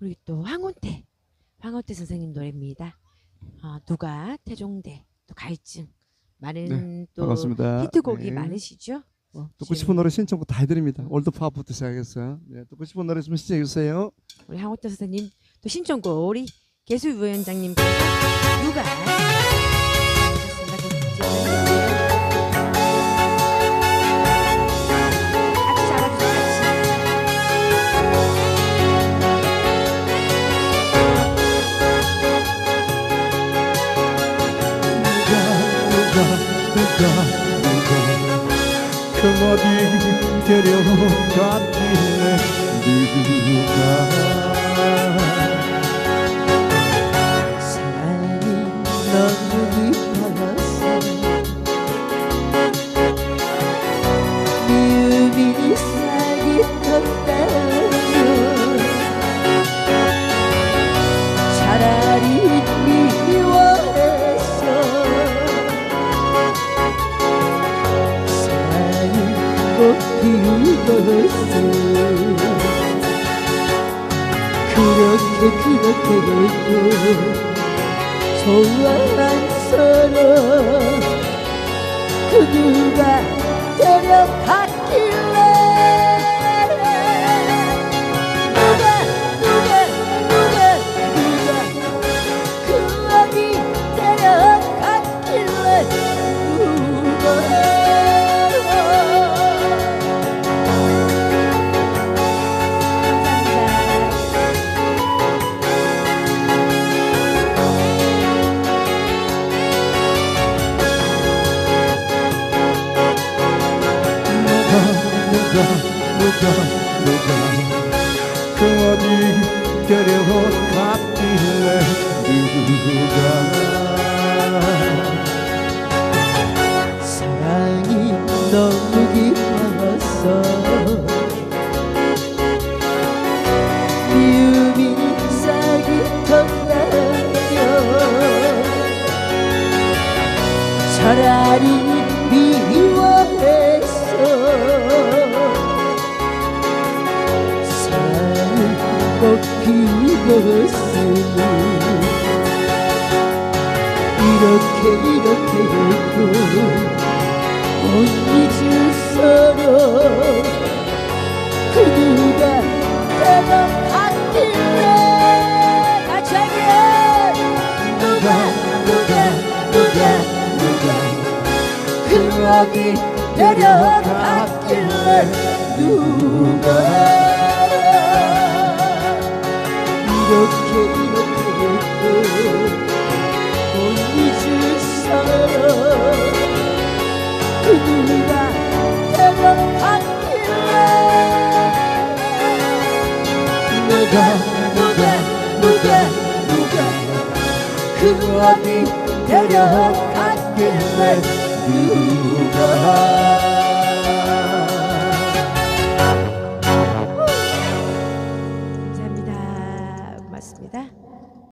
우리 또 황혼태 황혼태 선생님 노래입니다. 어, 누가 태종대 또 갈증 많은 또 반갑습니다. 히트곡이 네. 많으시죠? 어, 듣고 싶은 노래 신청곡 다 해드립니다. 올드팝부터 시작했어요. 네, 듣고 싶은 노래 있으면 신청해 주세요. 우리 황호태 선생님 또 신청곡 우리 개수 위원장님께서 누가 그 어디 데려갔길래 누가 피웠어 그렇게 그렇게 해도 좋아한 서로 그 누가 데려갔길 누가 누가 누가 그 어디 데려갔길래 누가 사랑이 너무 깊어서 미움이 싹이 텄다면 차라리 이렇게 이렇게 해도 못 잊을 서로 그 누가 데려갔길래 같이 하면 누가 누가 누가 누가 그 어디 데려갔길래 누가? 이렇게 누가 누가 누가 누가 그 어디 데려갔길래 누가